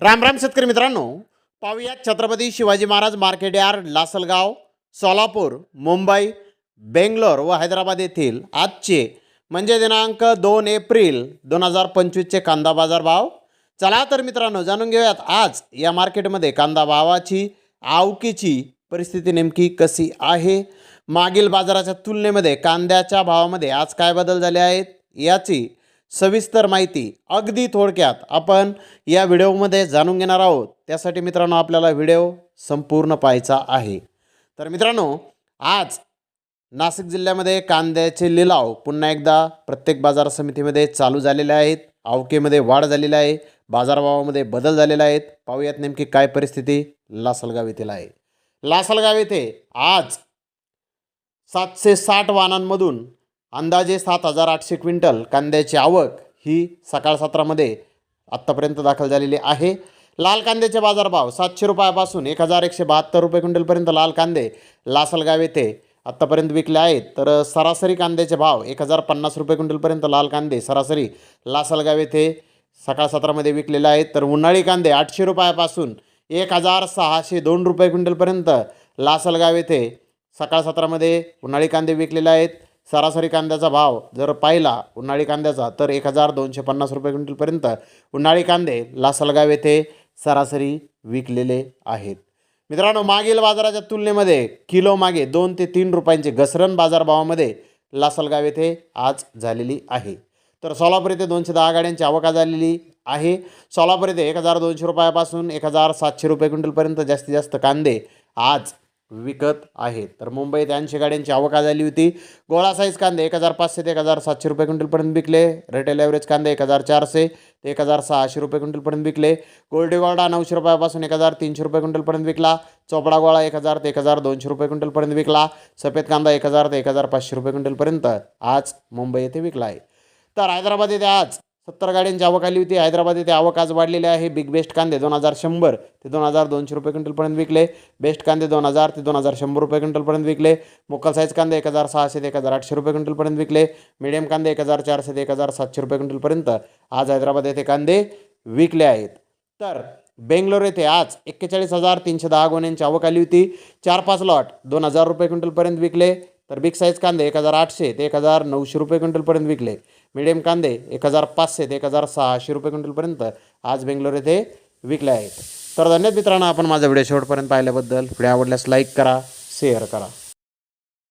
राम राम शेतकरी मित्रांनो. पाहूयात छत्रपती शिवाजी महाराज मार्केट यार्ड लासलगाव सोलापूर मुंबई बेंगलोर व हैदराबाद येथील आजचे म्हणजे दिनांक दोन एप्रिल दोन हजार पंचवीसचे कांदा बाजार भाव. चला तर मित्रांनो जाणून घेऊयात आज या मार्केटमध्ये कांदा भावाची आवकीची परिस्थिती नेमकी कशी आहे? मागील बाजाराच्या तुलनेमध्ये कांद्याच्या भावामध्ये आज काय बदल झाले आहेत? याची सविस्तर माहिती अगदी थोडक्यात आपण या व्हिडिओमध्ये जाणून घेणार आहोत. त्यासाठी मित्रांनो आपल्याला व्हिडिओ संपूर्ण पाहायचा आहे. तर मित्रांनो आज नाशिक जिल्ह्यामध्ये कांद्याचे लिलाव पुन्हा एकदा प्रत्येक बाजार समितीमध्ये चालू झालेले आहेत. आवकेमध्ये वाढ झालेली आहे. बाजारभावामध्ये बदल झालेले आहेत. पाहूयात नेमकी काय परिस्थिती लासलगाव येथील आहे. लासलगाव येथे आज सातशे साठ वाहनांमधून अंदाजे सात हजार आठशे क्विंटल कांद्याची आवक ही सकाळ सत्रामध्ये आत्तापर्यंत दाखल झालेली आहे. लाल कांद्याचे बाजारभाव सातशे रुपयापासून एक हजार एकशे बहात्तर रुपये क्विंटलपर्यंत लाल कांदे लासलगाव येथे आत्तापर्यंत विकले आहेत. तर सरासरी कांद्याचे भाव एक हजार पन्नास रुपये क्विंटलपर्यंत लाल कांदे सरासरी लासलगाव येथे सकाळ सत्रामध्ये विकलेले आहेत. तर उन्हाळी कांदे आठशे रुपयापासून एक हजार सहाशे दोन रुपये क्विंटलपर्यंत लासलगाव येथे सकाळ सत्रामध्ये उन्हाळी कांदे विकलेले आहेत. सरासरी कांद्याचा भाव जर पाहिला उन्हाळी कांद्याचा तर एक हजार दोनशे पन्नास रुपये क्विंटलपर्यंत उन्हाळी कांदे लासलगाव येथे सरासरी विकलेले आहेत. मित्रांनो मागील बाजाराच्या तुलनेमध्ये किलो मागे दोन ते तीन रुपयांचे घसरण बाजारभावामध्ये लासलगाव येथे आज झालेली आहे. तर सोलापूर येथे दोनशे दहा गाड्यांची आवका झालेली आहे. सोलापूर येथे एक हजार दोनशे रुपयापासून एक हजार सातशे रुपये क्विंटलपर्यंत जास्तीत जास्त कांदे आज विकत आहेत तर मुंबईत ऐंशी गाड्यांची आवका झाली होती. गोळा साईज कांदे एक हजार पाचशे ते एक हजार सातशे रुपये क्विंटलपर्यंत विकले. रिटेल ॲव्हरेज कांदे एक हजार चारशे ते एक हजार सहाशे रुपये क्विंटलपर्यंत विकले. गोल्डी गोल्डा नऊशे रुपयापासून एक हजार तीनशे रुपये क्विंटलपर्यंत विकला. चोपडा गोळा एक हजार ते एक हजार दोनशे रुपये क्विंटलपर्यंत विकला. सफेद कांदा एक हजार ते एक हजार पाचशे रुपये क्विंटलपर्यंत आज मुंबई येथे विकला आहे तर हैदराबाद येथे आज सत्तर गाड्यांची आवक आली होती. हैदराबाद येथे आवक आज वाढलेली आहे. बिग बेस्ट कांदे दोन हजार शंभर ते दोन हजार दोनशे रुपये क्विंटलपर्यंत विकले. बेस्ट कांदे दोन हजार ते दोन हजार शंभर रुपये क्विंटलपर्यंत विकले. मोकल साईज कांदे एक हजार सहाशे ते एक हजार आठशे रुपये क्विंटलपर्यंत विकले. मिडियम कांदे एक हजार चारशे ते एक हजार सातशे रुपये क्विंटलपर्यंत आज हैदराबाद येथे कांदे विकले आहेत. तर बेंगलोर येथे आज एक्केचाळीस हजार तीनशे दहा गोण्यांची आवक आली होती. चार पाच लॉट दोन हजार रुपये क्विंटलपर्यंत विकले. तर बिग साईज कांदे एक हजार आठशे ते एक हजार नऊशे रुपये क्विंटलपर्यंत विकले. मिडियम कांदे एक हजार पाचशे ते एक हजार सहाशे रुपये क्विंटलपर्यंत आज बेंगलोर येथे विकले आहेत. तर धन्यवाद मित्रांनो आपण माझा व्हिडिओ शेवटपर्यंत पाहिल्याबद्दल. व्हिडिओ आवडल्यास लाईक करा शेअर करा.